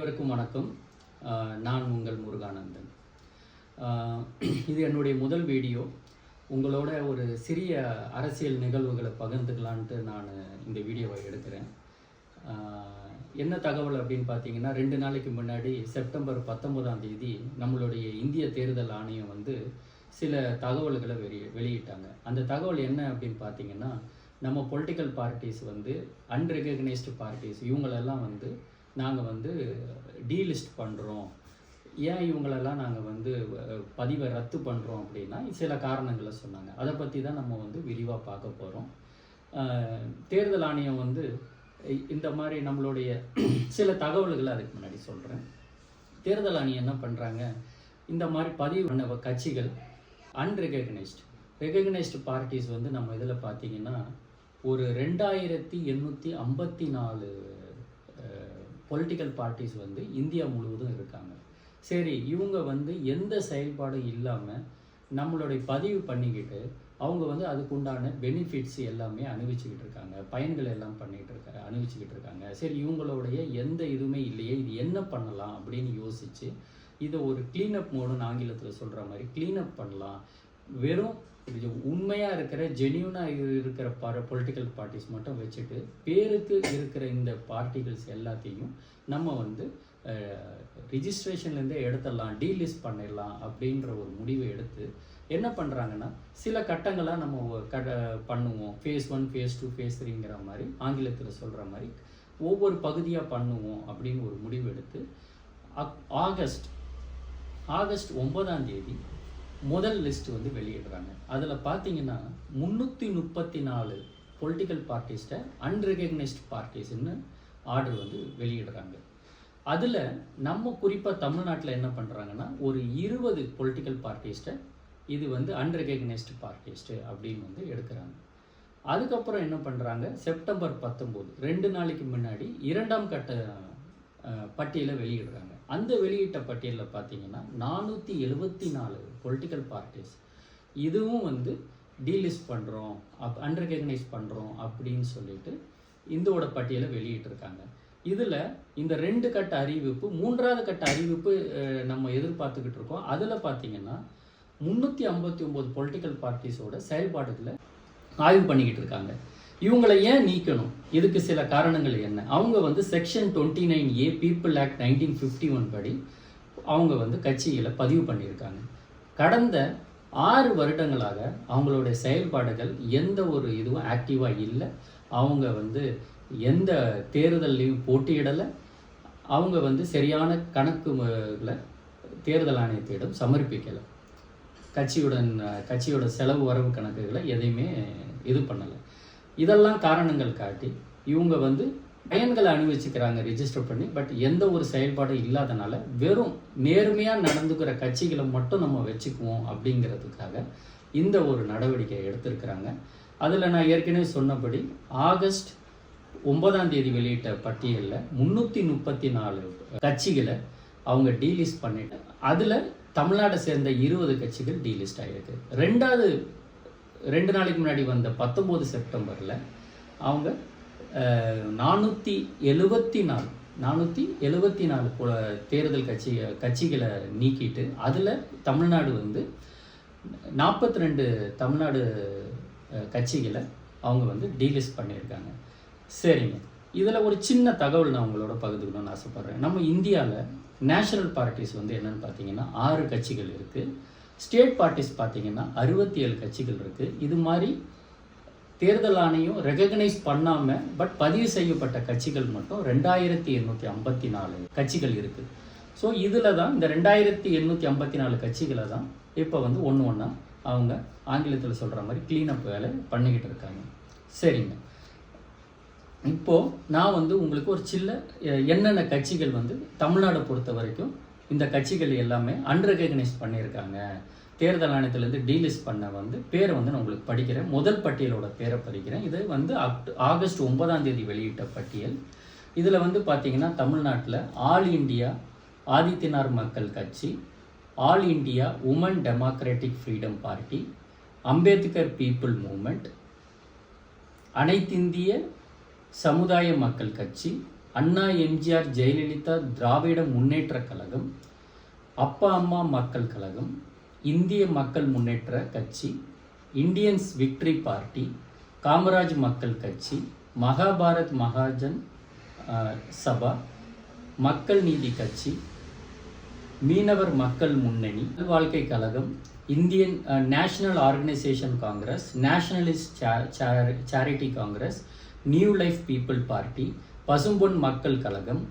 அனைவருக்கும் வணக்கம். நான் உங்கள் முருகானந்தன். இது என்னுடைய முதல் வீடியோ. உங்களோட ஒரு சிறிய அரசியல் நிகழ்வுகளை பகிர்ந்துக்கலான்ட்டு நான் இந்த வீடியோவை எடுக்கிறேன். என்ன தகவல் அப்படின்னு பார்த்தீங்கன்னா ரெண்டு நாளைக்கு முன்னாடி செப்டம்பர் பத்தொன்பதாம் தேதி நம்மளுடைய இந்திய தேர்தல் ஆணையம் வந்து சில தகவல்களை வெளி வெளியிட்டாங்க. அந்த தகவல் என்ன அப்படின்னு பார்த்தீங்கன்னா நம்ம பொலிட்டிக்கல் பார்ட்டிஸ் வந்து அன்ரெகனைஸ்டு பார்ட்டிஸ் இவங்களெல்லாம் வந்து நாங்கள் வந்து டீலிஸ்ட் பண்ணுறோம் ஏன் இவங்களெல்லாம் நாங்கள் வந்து பதிவை ரத்து பண்ணுறோம் அப்படின்னா சில காரணங்களை சொன்னாங்க. அதை பற்றி தான் நம்ம வந்து விரிவாக பார்க்க போகிறோம் தேர்தல் ஆணையம் வந்து இந்த மாதிரி நம்மளுடைய சில தகவல்களை அதுக்கு முன்னாடி சொல்கிறேன் தேர்தல் ஆணையம் என்ன பண்ணுறாங்க இந்த மாதிரி பதிவு பண்ண கட்சிகள் அன்ரெகனைஸ்டு ரெகக்னைஸ்டு பார்ட்டிஸ் வந்து நம்ம இதில் பார்த்தீங்கன்னா ஒரு ரெண்டாயிரத்தி எண்ணூற்றி ஐம்பத்தி நாலு பொலிட்டிக்கல் பார்ட்டிஸ் வந்து இந்தியா முழுவதும் இருக்காங்க. சரி இவங்க வந்து எந்த செயல்பாடும் இல்லாமல் நம்மளுடைய பதிவு பண்ணிக்கிட்டு அவங்க வந்து அதுக்குண்டான பெனிஃபிட்ஸ் எல்லாமே அனுபவிச்சுக்கிட்டு இருக்காங்க. பயன்கள் எல்லாம் பண்ணிகிட்டு இருக்க அனுபவிச்சுக்கிட்டு இருக்காங்க. சரி இவங்களுடைய எந்த இதுவுமே இல்லையே இது என்ன பண்ணலாம் அப்படின்னு யோசித்து இதை ஒரு க்ளீனப் மோடுன்னு ஆங்கிலத்தில் சொல்கிற மாதிரி க்ளீனப் பண்ணலாம். வெறும் உண்மையாக இருக்கிற ஜெனியூனாக இருக்கிற பா பொலிட்டிக்கல் பார்ட்டிஸ் மட்டும் வச்சுட்டு பேருக்கு இருக்கிற இந்த பார்ட்டிகள்ஸ் எல்லாத்தையும் நம்ம வந்து ரிஜிஸ்ட்ரேஷன்லேருந்தே எடுத்துடலாம் டீலிஸ்ட் பண்ணிடலாம் அப்படின்ற ஒரு முடிவை எடுத்து என்ன பண்ணுறாங்கன்னா சில கட்டங்களாக நம்ம ஒ- கட பண்ணுவோம். Phase one phase two phase த்ரீங்கிற மாதிரி ஆங்கிலத்தில் சொல்கிற மாதிரி ஒவ்வொரு பகுதியாக பண்ணுவோம் அப்படின்னு ஒரு முடிவு எடுத்து ஆகஸ்ட் ஆகஸ்ட் ஒன்பதாம் தேதி முதல் லிஸ்ட் வந்து வெளியிடுறாங்க. அதில் பார்த்தீங்கன்னா முந்நூற்றி முப்பத்தி நாலு பொலிட்டிக்கல் பார்ட்டிஸ்ட்டை அன்ரெகனைஸ்ட் பார்ட்டிஸ்ன்னு ஆர்டர் வந்து வெளியிடுறாங்க. அதில் நம்ம குறிப்பாக தமிழ்நாட்டில் என்ன பண்ணுறாங்கன்னா ஒரு இருபது பொலிட்டிக்கல் பார்ட்டிஸ்ட்டை இது வந்து அன்ரெகனைஸ்டு பார்ட்டிஸ்ட்டு அப்படின்னு வந்து எடுக்கிறாங்க. அதுக்கப்புறம் என்ன பண்ணுறாங்க செப்டம்பர் பத்தொம்போது ரெண்டு நாளைக்கு முன்னாடி இரண்டாம் கட்ட பட்டியலை வெளியிடுறாங்க. அந்த வெளியிட்ட பட்டியலில் பார்த்தீங்கன்னா நானூற்றி எழுபத்தி நாலு பொலிட்டிக்கல் பார்ட்டிஸ் இதுவும் வந்து டீலிஸ்ட் பண்ணுறோம் அப் அன்ரெகனைஸ் பண்ணுறோம் அப்படின்னு சொல்லிட்டு இந்தோட பட்டியலை வெளியிட்டிருக்காங்க. இதில் இந்த ரெண்டு கட்ட அறிவிப்பு மூன்றாவது கட்ட அறிவிப்பு நம்ம எதிர்பார்த்துக்கிட்டு இருக்கோம். அதில் பார்த்தீங்கன்னா முந்நூற்றி ஐம்பத்தி ஒம்பது பொலிட்டிக்கல் பார்ட்டிஸோட செயல்பாடுகளை ஆய்வு பண்ணிக்கிட்டு இருக்காங்க. இவங்களை ஏன் நீக்கணும்? இதுக்கு சில காரணங்கள் என்ன? அவங்க வந்து section twenty nine A people act nineteen fifty one படி அவங்க வந்து கட்சியில் பதிவு பண்ணியிருக்காங்க. கடந்த ஆறு வருடங்களாக அவங்களுடைய செயல்பாடுகள் எந்த ஒரு இதுவும் ஆக்டிவாக இல்லை. அவங்க வந்து எந்த தேர்தல்லையும் போட்டியிடலை. அவங்க வந்து சரியான கணக்குகளை தேர்தல் ஆணையத்திடம் சமர்ப்பிக்கலை. கட்சியுடன் கட்சியோட செலவு வரவு கணக்குகளை எதையுமே இது பண்ணலை. இதெல்லாம் காரணங்கள் காட்டி இவங்க வந்து பயன்களை அனுபவிச்சுக்கிறாங்க ரிஜிஸ்டர் பண்ணி. பட் எந்த ஒரு செயல்பாடும் இல்லாதனால வெறும் நேர்மையாக நடந்துக்கிற கட்சிகளை மட்டும் நம்ம வச்சுக்குவோம் அப்படிங்கிறதுக்காக இந்த ஒரு நடவடிக்கையை எடுத்திருக்கிறாங்க. அதில் நான் ஏற்கனவே சொன்னபடி ஆகஸ்ட் ஒன்பதாம் தேதி வெளியிட்ட பட்டியலில் முந்நூற்றி முப்பத்தி நாலு கட்சிகளை அவங்க டீலிஸ்ட் பண்ணிட்டு அதில் தமிழ்நாட்டை சேர்ந்த இருபது கட்சிகள் டீலிஸ்ட் ஆகிருக்கு ரெண்டாவது ரெண்டு நாளைக்கு முன்னாடி வந்த பத்தொம்போது செப்டம்பரில் அவங்க நானூற்றி எழுபத்தி நாலு நானூற்றி எழுபத்தி நாலு பொ- தேர்தல் கட்சி கட்சிகளை நீக்கிட்டு அதில் தமிழ்நாடு வந்து நாற்பத்தி ரெண்டு தமிழ்நாடு கட்சிகளை அவங்க வந்து டீலிஸ்ட் பண்ணியிருக்காங்க. சரிங்க. இதில் ஒரு சின்ன தகவல் நான் உங்களோட பகிர்ந்துக்கணும்னு ஆசைப்பட்றேன். நம்ம இந்தியாவில் நேஷனல் பார்ட்டிஸ் வந்து என்னென்னு பார்த்தீங்கன்னா ஆறு கட்சிகள் இருக்குது ஸ்டேட் பார்ட்டிஸ் பார்த்தீங்கன்னா அறுபத்தி ஏழு கட்சிகள் இருக்குது இது மாதிரி தேர்தல் ஆணையம் ரெகக்னைஸ் பண்ணாமல் பட் பதிவு செய்யப்பட்ட கட்சிகள் மட்டும் ரெண்டாயிரத்தி எண்ணூற்றி ஐம்பத்தி நாலு கட்சிகள் இருக்குது ஸோ இதில் தான் இந்த ரெண்டாயிரத்தி எண்ணூற்றி ஐம்பத்தி நாலு கட்சிகளை தான் இப்போ வந்து ஒன்று ஒன்றா அவங்க ஆங்கிலத்தில் சொல்கிற மாதிரி க்ளீனப் வேலை பண்ணிக்கிட்டு இருக்காங்க. சரிங்க. இப்போது நான் வந்து உங்களுக்கு ஒரு சின்ன என்னென்ன கட்சிகள் வந்து தமிழ்நாடை பொறுத்த வரைக்கும் இந்த கட்சிகள் எல்லாமே அன்ரெகனைஸ் பண்ணியிருக்காங்க. தேர்தல் ஆணையத்திலேருந்து டீலிஸ்ட் பண்ண வந்து பேரை வந்து நான் உங்களுக்கு படிக்கிறேன். முதல் பட்டியலோட பேரை படிக்கிறேன். இது வந்து அக்ட் ஆகஸ்ட் ஒன்பதாம் தேதி வெளியிட்ட பட்டியல். இதில் வந்து பார்த்தீங்கன்னா தமிழ்நாட்டில் all India Adithanar Makkal Katchi all India woman democratic freedom party Ambedkar people movement அனைத்திந்திய சமுதாய மக்கள் கட்சி அண்ணா எம்ஜிஆர் ஜெயலலிதா திராவிட முன்னேற்றக் கழகம் அப்பா அம்மா மக்கள் கழகம் இந்திய மக்கள் முன்னேற்ற கட்சி இந்தியன்ஸ் விக்டரி பார்ட்டி காமராஜ் மக்கள் கட்சி மகாபாரத் மகாஜன் சபா மக்கள் நீதி கட்சி மீனவர் மக்கள் முன்னணி வாழ்க்கை கழகம் Indian national organisation Congress nationalist charity Congress new life people party Pasumpon மக்கள் கழகம்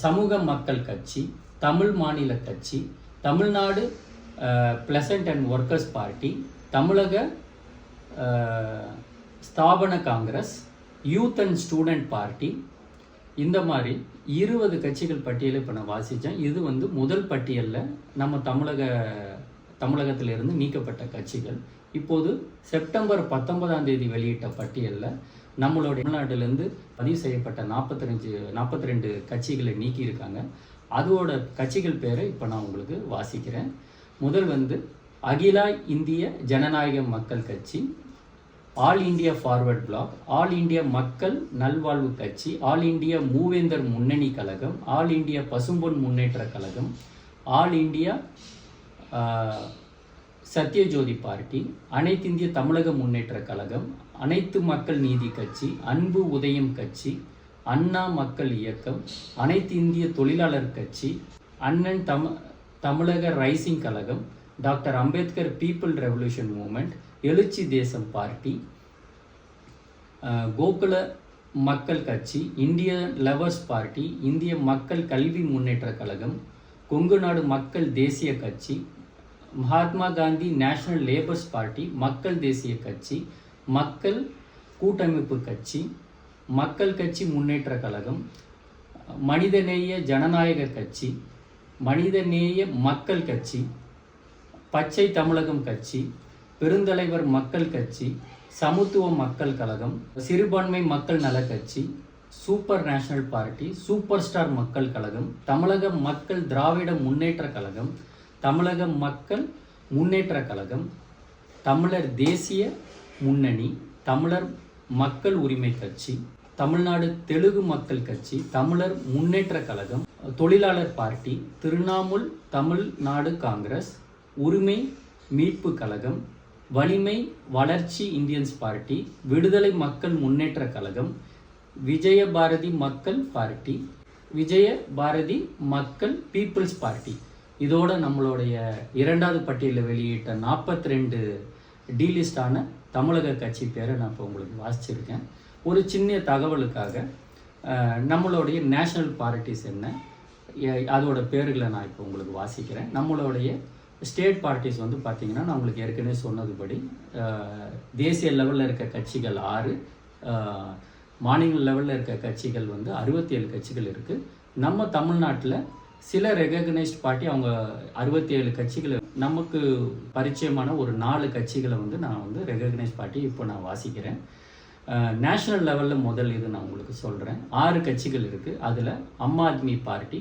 சமூக மக்கள் கட்சி தமிழ் மாநில கட்சி Tamil Nadu pleasant and workers party தமிழக ஸ்தாபன Congress youth and student party இந்த மாதிரி இருபது கட்சிகள் பட்டியலை இப்போ நான் வாசித்தேன் இது வந்து முதல் பட்டியலில் நம்ம தமிழக தமிழகத்திலிருந்து நீக்கப்பட்ட கட்சிகள். இப்போது செப்டம்பர் பத்தொன்பதாம் தேதி வெளியிட்ட பட்டியலில் நம்மளுடைய தமிழ்நாட்டிலேருந்து பதிவு செய்யப்பட்ட நாற்பத்தஞ்சு நாற்பத்தி ரெண்டு கட்சிகளை நீக்கியிருக்காங்க. அதோட கட்சிகள் பேரை இப்போ நான் உங்களுக்கு வாசிக்கிறேன். முதல் வந்து அகிலா இந்திய ஜனநாயக மக்கள் கட்சி all India forward bloc all India மக்கள் நல்வாழ்வு கட்சி ஆல் இந்தியா மூவேந்தர் முன்னணி கழகம் ஆல் இந்தியா பசும்பொன் முன்னேற்ற கழகம் all India ah, Sathyajothi party அனைத்து இந்திய தமிழக முன்னேற்ற கழகம் அனைத்து மக்கள் நீதி கட்சி அன்பு உதயம் கட்சி அண்ணா மக்கள் இயக்கம் அனைத்து இந்திய தொழிலாளர் கட்சி அண்ணன் தம தமிழக ரைசிங் கழகம் doctor Ambedkar people revolution movement எழுச்சி தேசம் பார்ட்டி கோகுல மக்கள் கட்சி இந்திய லவர்ஸ் பார்ட்டி இந்திய மக்கள் கல்வி முன்னேற்ற கழகம் கொங்கு நாடு மக்கள் தேசிய கட்சி Mahatma Gandhi national labours party மக்கள் தேசிய கட்சி மக்கள் கூட்டமைப்பு கட்சி மக்கள் கட்சி முன்னேற்ற கழகம் மனிதநேய ஜனநாயக கட்சி மனிதநேய மக்கள் கட்சி பச்சை தமிழகம் கட்சி பெருந்தலைவர் மக்கள் கட்சி சமத்துவ மக்கள் கழகம் சிறுபான்மை மக்கள் நல கட்சி super national party super star மக்கள் கழகம் தமிழக மக்கள் திராவிட முன்னேற்ற கழகம் தமிழக மக்கள் முன்னேற்ற கழகம் தமிழர் தேசிய முன்னணி தமிழர் மக்கள் உரிமை கட்சி. தமிழ்நாடு தெலுங்கு மக்கள் கட்சி தமிழர் முன்னேற்ற கழகம் தொழிலாளர் பார்ட்டி திருணாமுல் தமிழ்நாடு காங்கிரஸ் உரிமை மீட்பு கழகம் வலிமை வளர்ச்சி இந்தியன்ஸ் பார்ட்டி விடுதலை மக்கள் முன்னேற்ற கழகம் விஜய பாரதி மக்கள் பார்ட்டி விஜய பாரதி மக்கள் பீப்புள்ஸ் பார்ட்டி. இதோட நம்மளுடைய இரண்டாவது பட்டியலில் வெளியிட்ட நாற்பத்தி ரெண்டு டீலிஸ்டான தமிழக கட்சி பேரை நான் இப்போ உங்களுக்கு வாசிச்சிருக்கேன். ஒரு சின்ன தகவலுக்காக நம்மளுடைய நேஷனல் பார்ட்டிஸ் என்ன அதோட பேர்களை நான் இப்போ உங்களுக்கு வாசிக்கிறேன். நம்மளுடைய ஸ்டேட் பார்ட்டிஸ் வந்து பார்த்திங்கன்னா நான் உங்களுக்கு ஏற்கனவே சொன்னதுபடி தேசிய லெவலில் இருக்க கட்சிகள் ஆறு மாநில லெவலில் இருக்க கட்சிகள் வந்து அறுபத்தி ஏழு கட்சிகள் இருக்குது நம்ம தமிழ்நாட்டில் சில ரெகக்னைஸ்ட் பார்ட்டி அவங்க அறுபத்தி ஏழு கட்சிகள் நமக்கு பரிச்சயமான ஒரு நாலு கட்சிகளை வந்து நான் வந்து ரெகக்னைஸ் பார்ட்டி இப்போ நான் வாசிக்கிறேன். நேஷனல் லெவலில் முதல் இது நான் உங்களுக்கு சொல்கிறேன் ஆறு கட்சிகள் இருக்குது அதில் Aam Aadmi party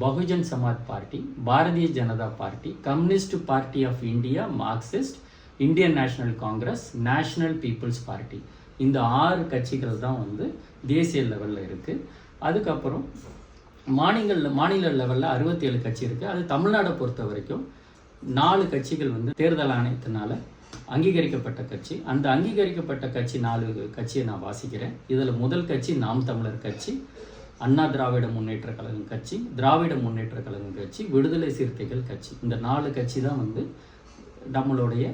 Bahujan Samaj party Bharatiya Janata party communist party of India Marxist Indian national Congress national people's party இந்த ஆறு கட்சிகள் தான் வந்து தேசிய லெவலில் இருக்குது அதுக்கப்புறம் மாநில மாநில லெவலில் அறுபத்தி ஏழு கட்சி இருக்குது அது தமிழ்நாடை பொறுத்த வரைக்கும் நாலு கட்சிகள் வந்து தேர்தல் ஆணையத்தினால அங்கீகரிக்கப்பட்ட கட்சி. அந்த அங்கீகரிக்கப்பட்ட கட்சி நாலு கட்சியை நான் வாசிக்கிறேன். இதில் முதல் கட்சி நாம் தமிழர் கட்சி அண்ணா திராவிட முன்னேற்ற கழகம் கட்சி திராவிட முன்னேற்ற கழகம் கட்சி விடுதலை சிறுத்தைகள் கட்சி. இந்த நாலு கட்சி தான் வந்து நம்மளுடைய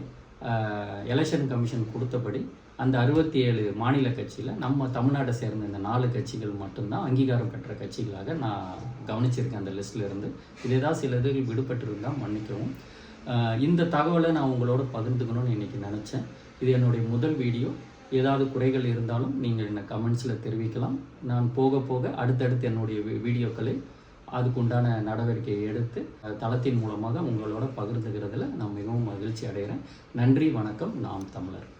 எலெக்ஷன் கமிஷன் கொடுத்தபடி அந்த அறுபத்தி ஏழு மாநில கட்சியில் நம்ம தமிழ்நாட்டை சேர்ந்த இந்த நாலு கட்சிகள் மட்டும்தான் அங்கீகாரம் பெற்ற கட்சிகளாக நான் கவனிச்சிருக்கேன் அந்த லிஸ்ட்டில் இருந்து. இது ஏதாவது சில இது விடுபட்டிருந்தால் மன்னிக்கவும். இந்த தகவலை நான் உங்களோட பகிர்ந்துக்கணும்னு இன்றைக்கி நினச்சேன். இது என்னுடைய முதல் வீடியோ. ஏதாவது குறைகள் இருந்தாலும் நீங்கள் என்ன கமெண்ட்ஸில் தெரிவிக்கலாம். நான் போக போக அடுத்தடுத்து என்னுடைய வீ- வீடியோக்களை அதுக்குண்டான நடவடிக்கையை எடுத்து தளத்தின் மூலமாக உங்களோட பகிர்ந்துக்கிறதுல நான் மிகவும் மகிழ்ச்சி அடைகிறேன். நன்றி வணக்கம். நாம் தமிழர்.